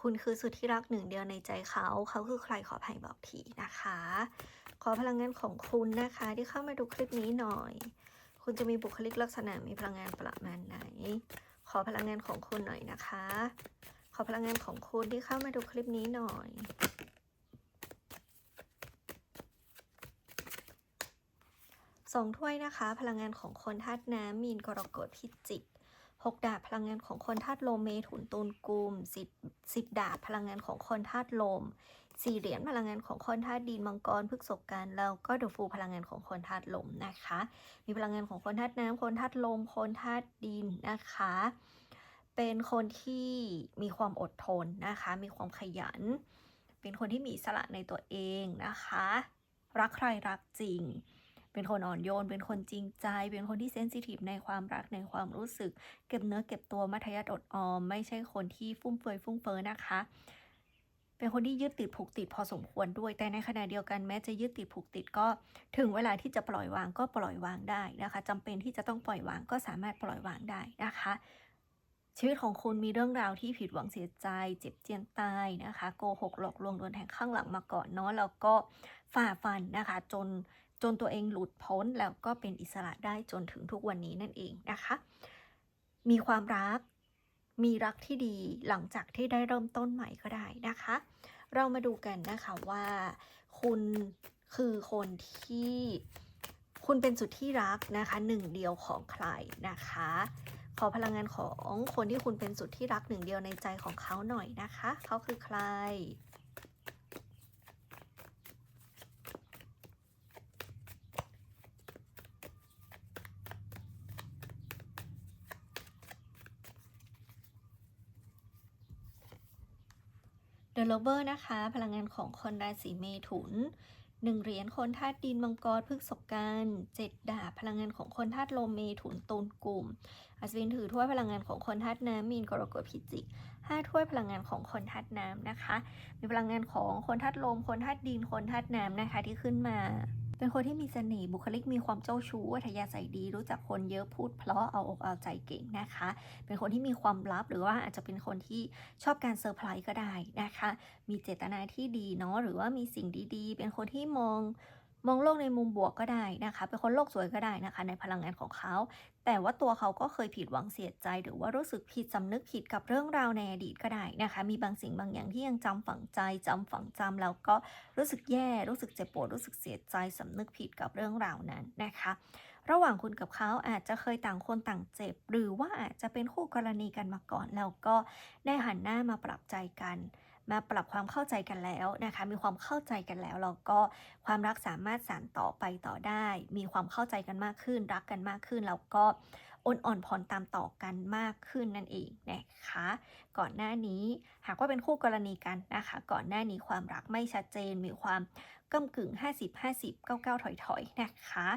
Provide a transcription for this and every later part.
คุณคือสุดที่รักหนึ่งเดียวในใจเขา เขาคือใครขออภัยบอกทีนะคะ ขอพลังงานของคุณนะคะ ที่เข้ามาดูคลิปนี้หน่อย คุณจะมีบุคลิกลักษณะมีพลังงานประมาณไหน ขอพลังงานของคุณหน่อยนะคะ ขอพลังงานของคุณที่เข้ามาดูคลิปนี้หน่อยสองถ้วยนะคะ พลังงานของคนธาตุน้ำมีนกรกฎพิจิกหกดาบพลังงานของคนธาตุโลเมถุนตุลกุมสิบ สิบดาบพลังงานของคนธาตุลมสี่เหรียญพลังงานของคนธาตุดินมังกรพฤกษกกันแล้วก็เดอะฟูพลังงานของคนธาตุลมนะคะ มีพลังงานของคนธาตุน้ำคนธาตุลม คนธาตุดินนะคะ เป็นคนที่มีความอดทนนะคะ มีความขยัน เป็นคนที่มีสระในตัวเองนะคะ รักใครรักจริง เป็นคนอ่อนโยน เป็นคนจริงใจ เป็นคนที่เซนซิทีฟในความรักในความรู้สึก เก็บเนื้อเก็บตัวมัธยัติอดออม ไม่ใช่คนที่ฟุ่มเฟือยฟุ้งเฟ้อนะคะ เป็นคนที่ยึดติดผูกติดพอสมควรด้วย แต่ในขณะเดียวกันแม้จะยึดติดผูกติดก็ ถึงเวลาที่จะปล่อยวางก็ปล่อยวางได้นะคะจำเป็นที่จะต้องปล่อยวางก็สามารถปล่อยวางได้นะคะชีวิตของคุณมีเรื่องราวที่ผิดหวังเสียใจ เจ็บเจียนตายนะคะ โกหกหลอกลวงโดนแทงข้างหลังมาก่อนเนาะแล้วก็ฝ่าฟันนะคะ จน จนตัวเองหลุดพ้นแล้วก็เป็นอิสระได้จนถึงทุกวันนี้นั่นเองนะคะ มีความรัก มีรักที่ดีหลังจากที่ได้เริ่มต้นใหม่ก็ได้นะคะ เรามาดูกันนะคะว่า คุณคือคนที่คุณเป็นสุดที่รักนะคะหนึ่งเดียวของใครนะคะ ขอพลังงานของคนที่คุณเป็นสุดที่รักหนึ่งเดียวในใจของเขาหน่อยนะคะ เขาคือใคร The Lover นะคะ พลังงานของคนราศีเมถุนหนึ่งเหรียญคนธาตุดินมังกรพฤกษกันเจ็ดดาบพลังงานของคนธาตุลมเมถุนตุลกลุ่มอัศวินถือถ้วยพลังงานของคนธาตุน้ำมีนกรกฎพิจิกห้าถ้วยพลังงานของคนธาตุน้ำนะคะ มีพลังงานของคนธาตุลมคนธาตุดินคนธาตุน้ำนะคะที่ขึ้นมา เป็นคนที่มีเสน่ห์บุคลิกมีความเจ้าชู้อัธยาศัยดี รู้จักคนเยอะพูดเพราะเอาอกเอาใจเก่งนะคะ เป็นคนที่มีความลับหรือว่าอาจจะเป็นคนที่ชอบการเซอร์ไพรส์ก็ได้นะคะ มีเจตนาที่ดีเนาะหรือว่ามีสิ่งดีๆ เป็นคนที่มอง มองโลกในมุมบวกก็ได้นะคะ เป็นคนโลกสวยก็ได้นะคะ ในพลังงานของเขา แต่ว่าตัวเขาก็เคยผิดหวังเสียใจ หรือว่ารู้สึกผิดสำนึกผิดกับเรื่องราวในอดีตก็ได้นะคะ มีบางสิ่งบางอย่างที่ยังจำฝังใจจำฝังจำแล้วก็รู้สึกแย่ รู้สึกเจ็บปวด รู้สึกเสียใจสำนึกผิดกับเรื่องราวนั้นนะคะ ระหว่างคุณกับเขาอาจจะเคยต่างคนต่างเจ็บ หรือว่าอาจจะเป็นคู่กรณีกันมาก่อน แล้วก็ได้หันหน้ามาปรับใจกัน มาปรับความเข้าใจกันแล้วนะคะ มีความเข้าใจกันแล้วแล้วก็ความรักสามารถสานต่อไปต่อได้ มีความเข้าใจกันมากขึ้น รักกันมากขึ้นแล้วก็อ่อนอ่อนผ่อนตามต่อกันมากขึ้นนั่นเองนะคะ ก่อนหน้านี้หากว่าเป็นคู่กรณีกันนะคะ ก่อนหน้านี้ความรักไม่ชัดเจน มีความก้ากึ่ง 50 50 99ถอยถอยๆนะคะ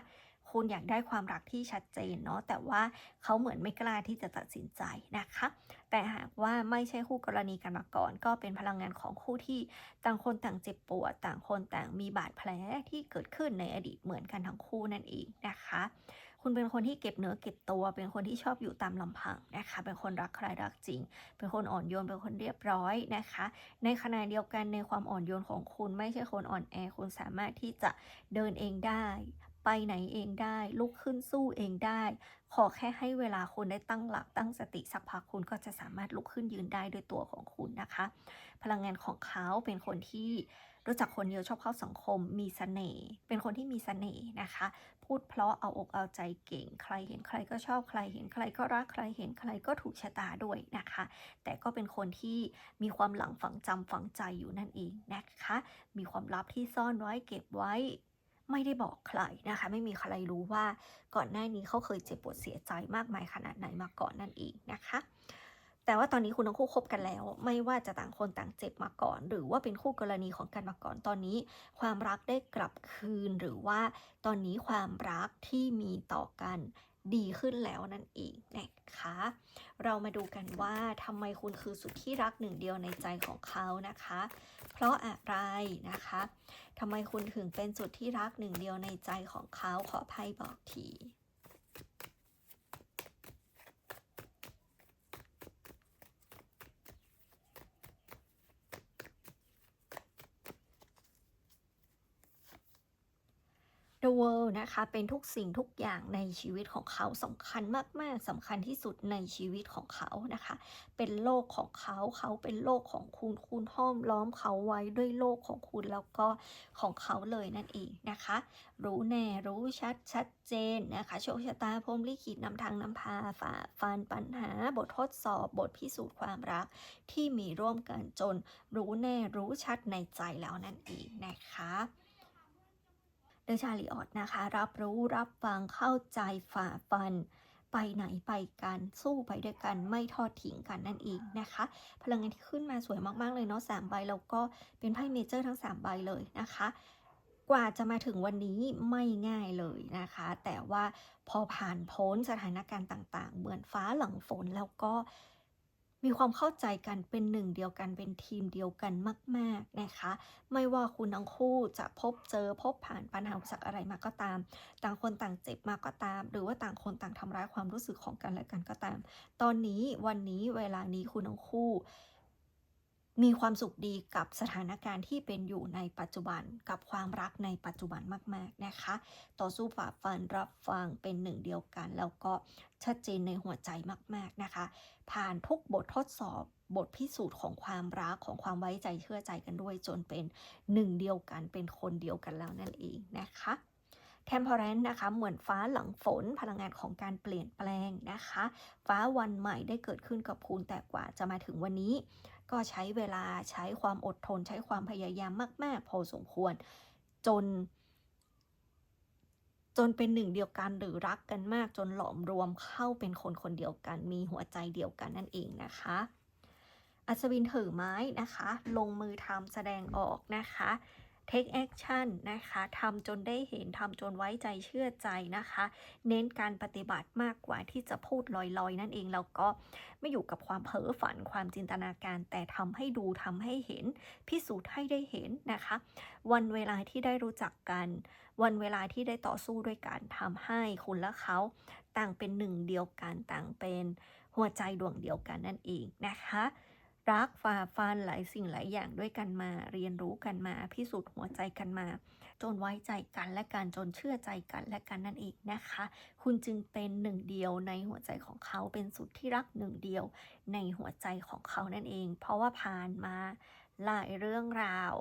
คุณอยากได้ความรักที่ชัดเจนเนาะแต่ว่าเขาเหมือนไม่กล้าที่จะตัดสินใจนะคะ แต่หากว่าไม่ใช่คู่กรณีกันมาก่อน ก็เป็นพลังงานของคู่ที่ต่างคนต่างเจ็บปวด ต่างคนต่างมีบาดแผลที่เกิดขึ้นในอดีตเหมือนกันทั้งคู่นั่นเองนะคะ คุณเป็นคนที่เก็บเนื้อเก็บตัว เป็นคนที่ชอบอยู่ตามลำพังนะคะ เป็นคนรักใครรักจริง เป็นคนอ่อนโยนเป็นคนเรียบร้อยนะคะ ในขณะเดียวกันในความอ่อนโยนของคุณไม่ใช่คนอ่อนแอคุณสามารถที่จะเดินเองได้ ไปไหนเองได้ ลุกขึ้นสู้เองได้ ขอแค่ให้เวลาคุณได้ตั้งหลักตั้งสติสักพักคุณก็จะสามารถลุกขึ้นยืนได้ด้วยตัวของคุณนะคะ พลังงานของเขาเป็นคนที่รู้จักคนเยอะชอบเข้าสังคมมีเสน่ห์เป็นคนที่มีเสน่ห์นะคะ พูดเพราะเอาอกเอาใจเก่ง ใครเห็นใครก็ชอบใครเห็นใครก็รักใครเห็นใครก็ถูกชะตาด้วยนะคะ แต่ก็เป็นคนที่มีความหลังฝังจำฝังใจอยู่นั่นเองนะคะ มีความลับที่ซ่อนไว้เก็บไว้ ไม่ได้บอกใครนะคะ ไม่มีใครรู้ว่าก่อนหน้านี้เขาเคยเจ็บปวดเสียใจมากมายขนาดไหนมาก่อนนั่นเองนะคะ แต่ว่าตอนนี้คุณทั้งคู่คบกันแล้ว ไม่ว่าจะต่างคนต่างเจ็บมาก่อน หรือว่าเป็นคู่กรณีของกันมาก่อนตอนนี้ ความรักได้กลับคืนหรือว่าตอนนี้ความรักที่มีต่อกัน ดีขึ้นแล้วนั่นเองนะคะ เรามาดูกันว่าทำไมคุณคือสุดที่รักหนึ่งเดียวในใจของเขานะคะ เพราะอะไรนะคะทำไมคุณถึงเป็นสุดที่รักหนึ่งเดียวในใจของเขาขอไพ่บอกที The World นะคะ เป็นทุกสิ่งทุกอย่างในชีวิตของเขาสำคัญมากๆสำคัญที่สุดในชีวิตของเขานะคะ เป็นโลกของเขาเขาเป็นโลกของคุณคุณห้อมล้อมเขาไว้ด้วยโลกของคุณแล้วก็ของเขาเลยนั่นเองนะคะ รู้แน่รู้ชัดชัดเจนนะคะโชคชะตาพรหมลิขิตนำทางนำพาฝ่าฟันปัญหา บททดสอบบทพิสูจน์ความรัก ที่มีร่วมกันจน รู้แน่รู้ชัดในใจแล้วนั่นเองนะคะ เดอชาลิออตนะคะ รับรู้รับฟังเข้าใจฝ่าฟัน ไปไหนไปกันสู้ไปด้วยกันไม่ทอดทิ้งกันนั่นเองนะคะ พลังงานที่ขึ้นมาสวยมากๆเลยเนาะสามใบแล้วก็เป็นไพ่เมเจอร์ทั้ง 3 ใบเลยนะคะ กว่าจะมาถึงวันนี้ไม่ง่ายเลยนะคะ แต่ว่าพอผ่านพ้นสถานการณ์ต่าง ๆ เหมือนฟ้าหลังฝนแล้วก็ มีความเข้าใจกันเป็นหนึ่งเดียวกันเป็นทีมเดียวกันมาก ๆนะคะ ไม่ว่าคุณทั้งคู่จะพบเจอพบผ่านปัญหาอุปสรรคอะไรมาก็ตาม ต่างคนต่างเจ็บมาก็ตาม หรือว่าต่างคนต่างทำร้ายความรู้สึกของกันและกันก็ตาม ตอนนี้วันนี้เวลานี้คุณทั้งคู่ มีความสุขดีกับสถานการณ์ที่เป็นอยู่ในปัจจุบันกับความรักในปัจจุบันมาก ๆนะคะ ต่อสู้ฝ่าฟันรับฟังเป็นหนึ่งเดียวกัน แล้วก็ชัดเจนในหัวใจมาก ๆนะคะ ผ่านทุกบททดสอบบทพิสูจน์ของความรักของความไว้ใจเชื่อใจกันด้วย จนเป็นหนึ่งเดียวกันเป็นคนเดียวกันแล้วนั่นเองนะคะเทมเพอร์เรนนะคะ เหมือนฟ้าหลังฝนพลังงานของการเปลี่ยนแปลงนะคะ ฟ้าวันใหม่ได้เกิดขึ้นกับคุณแต่กว่าจะมาถึงวันนี้ ก็ใช้เวลาใช้ความอดทน ใช้ความพยายามมาก ๆ พอสมควร จน จนเป็นหนึ่งเดียวกันหรือรักกันมากจนหลอมรวมเข้าเป็นคนคนเดียวกัน มีหัวใจเดียวกันนั่นเองนะคะอัศวินถือไม้นะคะ ลงมือทำแสดงออกนะคะ take action นะคะทำจนได้เห็นทำจนไว้ใจเชื่อใจนะคะ เน้นการปฏิบัติมากกว่าที่จะพูดลอยๆ นั่นเองแล้วก็ไม่อยู่กับความเพ้อฝันความจินตนาการ แต่ทำให้ดูทำให้เห็น พิสูจน์ให้ได้เห็นนะคะ วันเวลาที่ได้รู้จักกัน วันเวลาที่ได้ต่อสู้ด้วยกันทำให้คุณและเขา ต่างเป็นหนึ่งเดียวกันต่างเป็นหัวใจดวงเดียวกันนั่นเองนะคะ รักฝ่าฟันหลายสิ่งหลายอย่างด้วยกันมา เรียนรู้กันมา พิสูจน์หัวใจกันมา จนไว้ใจกันและกันจนเชื่อใจกันและกันนั่นเองนะคะ คุณจึงเป็นหนึ่งเดียวในหัวใจของเขาเป็นสุดที่รักหนึ่งเดียวในหัวใจของเขานั่นเอง เพราะว่าผ่านมาหลายเรื่องราว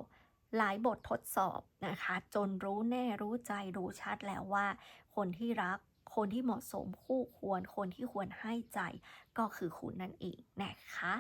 หลายบททดสอบนะคะ จนรู้แน่รู้ใจรู้ชัดแล้วว่า คนที่รักคนที่เหมาะสมคู่ควรคนที่ควรให้ใจก็คือคุณนั่นเองนะคะ